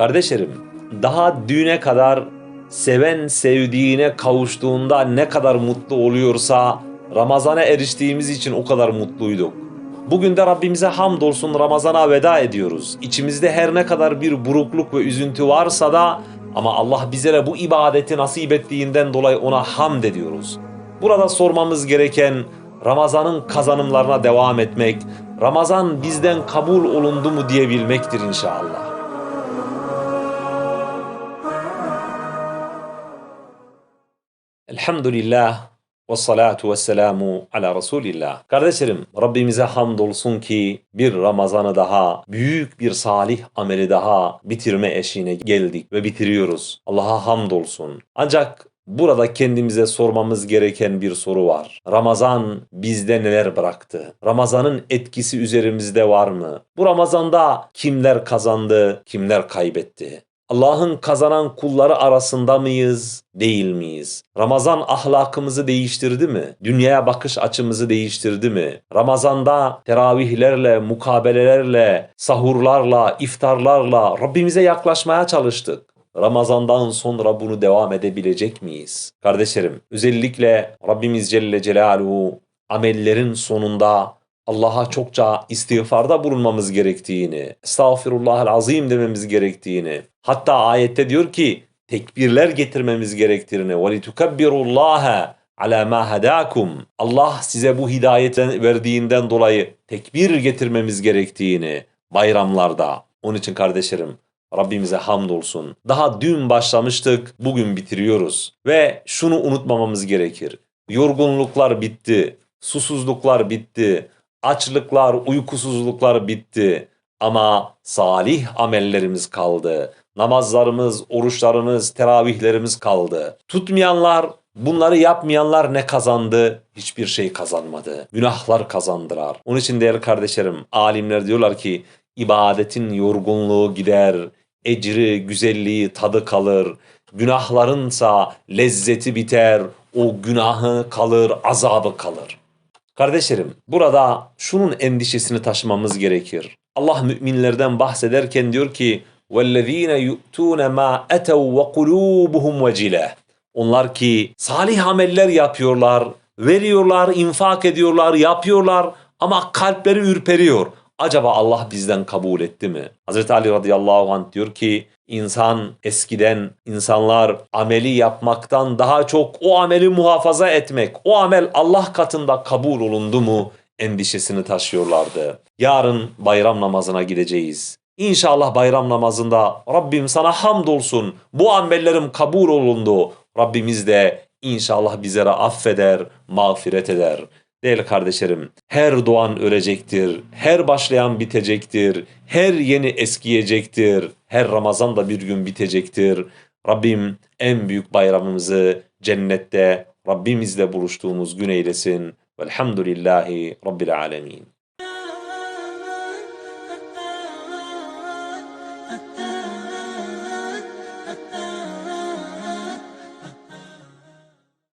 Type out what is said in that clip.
Kardeşlerim, daha düne kadar seven sevdiğine kavuştuğunda ne kadar mutlu oluyorsa Ramazan'a eriştiğimiz için o kadar mutluyduk. Bugün de Rabbimize hamdolsun Ramazan'a veda ediyoruz. İçimizde her ne kadar bir burukluk ve üzüntü varsa da ama Allah bizlere bu ibadeti nasip ettiğinden dolayı ona hamd ediyoruz. Burada sormamız gereken Ramazan'ın kazanımlarına devam etmek, Ramazan bizden kabul olundu mu diyebilmektir inşallah. Elhamdülillah ve salatu ve selamu ala Resulillah. Kardeşlerim Rabbimize hamdolsun ki bir Ramazan'ı daha, büyük bir salih ameli daha bitirme eşiğine geldik ve bitiriyoruz. Allah'a hamdolsun. Ancak Burada kendimize sormamız gereken bir soru var. Ramazan bizde neler bıraktı? Ramazan'ın etkisi üzerimizde var mı? Bu Ramazan'da kimler kazandı, kimler kaybetti? Allah'ın kazanan kulları arasında mıyız, değil miyiz? Ramazan ahlakımızı değiştirdi mi? Dünyaya bakış açımızı değiştirdi mi? Ramazanda teravihlerle, mukabelelerle, sahurlarla, iftarlarla Rabbimize yaklaşmaya çalıştık. Ramazandan sonra bunu devam edebilecek miyiz? Kardeşlerim, özellikle Rabbimiz Celle Celaluhu amellerin sonunda Allah'a çokça istiğfarda bulunmamız gerektiğini, estağfirullahal azim dememiz gerektiğini, hatta ayette diyor ki tekbirler getirmemiz gerektiğini, وَلِتُكَبِّرُ اللّٰهَ عَلَى مَا هَدَاكُمْ Allah size bu hidayeti verdiğinden dolayı tekbir getirmemiz gerektiğini bayramlarda. Onun için kardeşlerim Rabbimize hamdolsun. Daha dün başlamıştık, bugün bitiriyoruz. Ve şunu unutmamamız gerekir. Yorgunluklar bitti, susuzluklar bitti, açlıklar, uykusuzluklar bitti. Ama salih amellerimiz kaldı. Namazlarımız, oruçlarımız, teravihlerimiz kaldı. Tutmayanlar, bunları yapmayanlar ne kazandı? Hiçbir şey kazanmadı. Günahlar kazandırar. Onun için değerli kardeşlerim, alimler diyorlar ki ibadetin yorgunluğu gider, ecri, güzelliği, tadı kalır. Günahlarınsa lezzeti biter, o günahı kalır, azabı kalır. Kardeşlerim, burada şunun endişesini taşımamız gerekir. Allah müminlerden bahsederken diyor ki: "Vellezîne yu'tûne mâ etev ve kulûbuhum vecile." Onlar ki salih ameller yapıyorlar, veriyorlar, infak ediyorlar, yapıyorlar ama kalpleri ürperiyor. Acaba Allah bizden kabul etti mi? Hazreti Ali radıyallahu anh diyor ki insan eskiden insanlar ameli yapmaktan daha çok o ameli muhafaza etmek, o amel Allah katında kabul olundu mu endişesini taşıyorlardı. Yarın bayram namazına gideceğiz. İnşallah bayram namazında Rabbim sana hamdolsun bu amellerim kabul olundu. Rabbimiz de inşallah bizlere affeder, mağfiret eder. Değerli kardeşlerim, her doğan ölecektir, her başlayan bitecektir, her yeni eskiyecektir, her Ramazan da bir gün bitecektir. Rabbim en büyük bayramımızı cennette Rabbimizle buluştuğumuz gün eylesin. Velhamdülillahi Rabbil alemin.